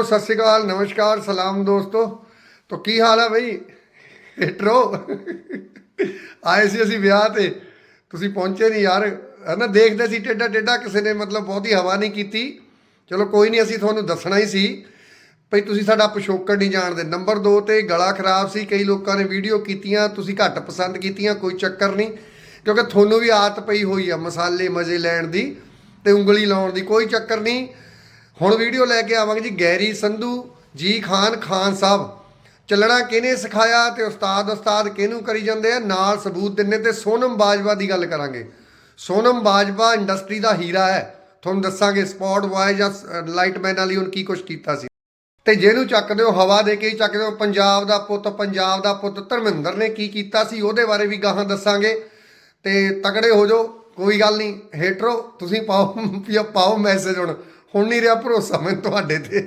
Hello ਸਤਿ ਸ਼੍ਰੀ ਅਕਾਲ, ਨਮਸਕਾਰ, ਸਲਾਮ ਦੋਸਤੋ। ਤੋ ਕੀ ਹਾਲ ਹੈ ਬਈ? ਹਿਟਰੋ ਆਏ ਸੀ ਅਸੀਂ ਵਿਆਹ ਤੇ। ਤੁਸੀਂ ਪਹੁੰਚੇ ਨਹੀਂ ਯਾਰ। ਹਨਾ, ਦੇਖਦੇ ਸੀ ਟੇਡਾ ਟੇਡਾ ਕਿਸੇ ਨੇ ਮਤਲਬ ਬਹੁਤੀ ਹਵਾ ਨਹੀਂ ਕੀਤੀ। ਚਲੋ ਕੋਈ ਨਹੀਂ, ਅਸੀਂ ਤੁਹਾਨੂੰ ਦੱਸਣਾ ਹੀ ਸੀ। ਭਈ ਤੁਸੀਂ ਸਾਡਾ ਪਿਛੋਕੜ ਨਹੀਂ ਜਾਣਦੇ। ਨੰਬਰ 2 ਤੇ ਗਲਾ ਖਰਾਬ ਸੀ, ਕਈ ਲੋਕਾਂ ਨੇ ਵੀਡੀਓ ਕੀਤੀਆਂ, ਤੁਸੀਂ ਘੱਟ ਪਸੰਦ ਕੀਤੀਆਂ, ਕੋਈ ਚੱਕਰ ਨਹੀਂ। ਕਿਉਂਕਿ ਤੁਹਾਨੂੰ ਵੀ ਆਦਤ ਪਈ ਹੋਈ ਆ ਮਸਾਲੇ ਮਜ਼ੇ ਲੈਣ ਦੀ ਤੇ ਉਂਗਲੀ ਲਾਉਣ ਦੀ, ਕੋਈ ਚੱਕਰ ਨਹੀਂ। ਹੁਣ ਵੀਡੀਓ ਲੈ ਕੇ ਆਵਾਂਗੇ ਜੀ, ਗੈਰੀ ਸੰਧੂ, ਜੀ ਖਾਨ ਖਾਨ ਸਾਹਿਬ। ਚੱਲਣਾ ਕਿਹਨੇ ਸਿਖਾਇਆ ਤੇ ਉਸਤਾਦ ਉਸਤਾਦ ਕਿਹਨੂੰ ਕਰੀ ਜਾਂਦੇ ਆ? ਨਾਲ ਸਬੂਤ ਦਿੰਨੇ ਤੇ ਸੋਨਮ ਬਾਜਵਾ ਦੀ ਗੱਲ ਕਰਾਂਗੇ। ਸੋਨਮ ਬਾਜਵਾ ਇੰਡਸਟਰੀ ਦਾ ਹੀਰਾ ਹੈ। ਤੁਹਾਨੂੰ ਦੱਸਾਂਗੇ ਸਪੌਟ ਬॉय ਜਾਂ ਲਾਈਟਮੈਨ ਵਾਲੀ ਹੁਣ ਕੀ ਕੁਝ ਕੀਤਾ ਸੀ। ਤੇ ਜਿਹਨੂੰ ਚੱਕਦੇ ਹੋ ਹਵਾ ਦੇ ਕੇ ਹੀ ਚੱਕਦੇ ਹੋ ਪੰਜਾਬ ਦਾ ਪੁੱਤ, ਪੰਜਾਬ ਦਾ ਪੁੱਤ ਧਰਮਿੰਦਰ ਨੇ ਕੀ ਕੀਤਾ ਸੀ, ਉਹਦੇ ਬਾਰੇ ਵੀ ਗਾਹਾਂ ਦੱਸਾਂਗੇ। ਤੇ ਤਕੜੇ ਹੋ ਜਾਓ, ਕੋਈ ਗੱਲ ਨਹੀਂ ਹੇਟਰੋ ਤੁਸੀਂ ਪਾਓ ਪਾਓ ਮੈਸੇਜ ਹੁਣ। ਹੁਣ ਨਹੀਂ ਰਿਹਾ ਭਰੋਸਾ ਮੈਂ ਤੁਹਾਡੇ ਤੇ।